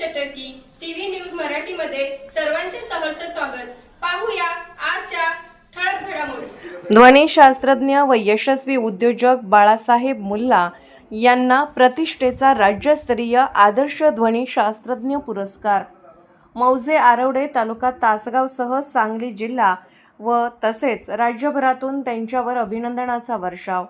चटर्की TV news मराठीमध्ये सर्वांचे सहर्ष स्वागत. पाहूया आजच्या ठळक घडामोडी. ध्वनिशास्त्रज्ञ व यशस्वी उद्योजक बाळासाहेब मुल्ला यांना प्रतिष्ठेचा राज्यस्तरीय आदर्श ध्वनिशास्त्रज्ञ पुरस्कार. मौजे आरवडे तालुका तासगावसह सांगली जिल्हा व तसेच राज्यभरातून त्यांच्यावर अभिनंदनाचा वर्षाव.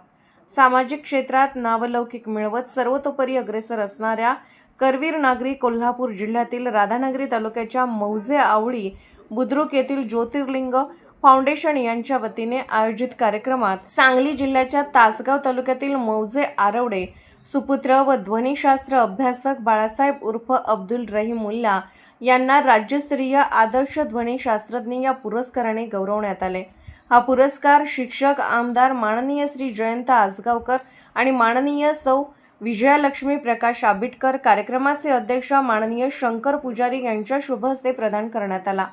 सामाजिक क्षेत्रात नावलौकिक मिळवत सर्वतोपरी अग्रेसर असणाऱ्या करवीर नागरी कोल्हापूर जिल्ह्यातील राधानगरी तालुक्याच्या मौजे आवळी बुद्रुक येथील ज्योतिर्लिंग फाउंडेशन यांच्या वतीने आयोजित कार्यक्रमात सांगली जिल्ह्याच्या तासगाव तालुक्यातील मौजे आरवडे सुपुत्र व ध्वनिशास्त्र अभ्यासक बाळासाहेब उर्फ अब्दुल रहीम मुल्ला यांना राज्यस्तरीय आदर्श ध्वनिशास्त्रज्ञ या पुरस्काराने गौरवण्यात आले. हा पुरस्कार शिक्षक आमदार माननीय श्री जयंत आसगावकर आणि माननीय सौ विजयालक्ष्मी प्रकाश आबिटकर कार्यक्रमाचे अध्यक्ष माननीय शंकर पुजारी यांच्या शुभ हस्ते प्रदान करण्यात आला.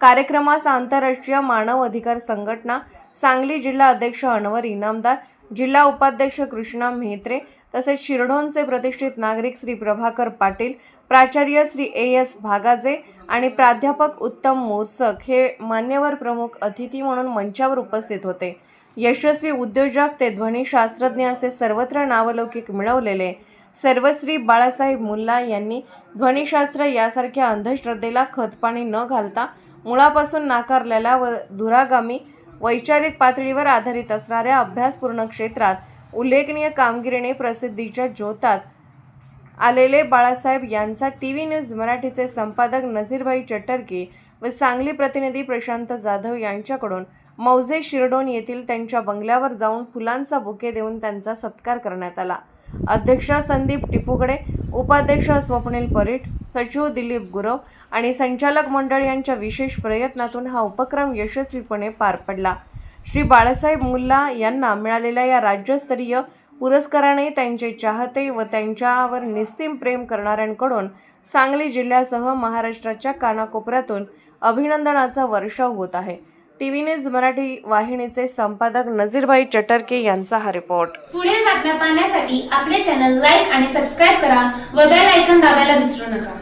कार्यक्रमास आंतरराष्ट्रीय मानव अधिकार संघटना सांगली जिल्हा अध्यक्ष अनवर इनामदार जिल्हा उपाध्यक्ष कृष्णा मेहत्रे तसेच शिरढोणचे प्रतिष्ठित नागरिक श्री प्रभाकर पाटील प्राचार्य श्री ए एस भागाजे आणि प्राध्यापक उत्तम मोर्चक हे मान्यवर प्रमुख अतिथी म्हणून मंचावर उपस्थित होते. यशस्वी उद्योजक ते ध्वनीशास्त्रज्ञ असे सर्वत्र नावलौकिक मिळवलेले सर्वश्री बाळासाहेब मुल्ला यांनी ध्वनिशास्त्र यासारख्या अंधश्रद्धेला खतपाणी न घालता मुळापासून नाकारलेल्या व दुरागामी वैचारिक पातळीवर आधारित असणाऱ्या अभ्यासपूर्ण क्षेत्रात उल्लेखनीय कामगिरीने प्रसिद्धीच्या ज्योतात आलेले बाळासाहेब यांचा टी व्ही न्यूज मराठीचे संपादक नझीरभाई चटर्की व सांगली प्रतिनिधी प्रशांत जाधव यांच्याकडून मौजे शिरडोन येथील त्यांच्या बंगल्यावर जाऊन फुलांचा बुके देऊन त्यांचा सत्कार करण्यात आला. अध्यक्ष संदीप टिपुगडे उपाध्यक्ष स्वप्नील परीट सचिव दिलीप गुरव आणि संचालक मंडळ यांच्या विशेष प्रयत्नातून हा उपक्रम यशस्वीपणे पार पडला. श्री बाळासाहेब मुल्ला यांना मिळालेल्या या राज्यस्तरीय पुरस्काराने त्यांचे चाहते व त्यांच्यावर निस्सीम प्रेम करणाऱ्यांकडून सांगली जिल्ह्यासह महाराष्ट्राच्या कानाकोपऱ्यातून अभिनंदनाचा वर्षाव होत आहे. टी व्ही न्यूज मराठी वाहिनीचे संपादक नजीरभाई चटर्के यांचा हा रिपोर्ट. पुढील बातम्या पाहण्यासाठी आपले चॅनल लाईक आणि सबस्क्राईब करा व बेल ऐकन दाबायला विसरू नका.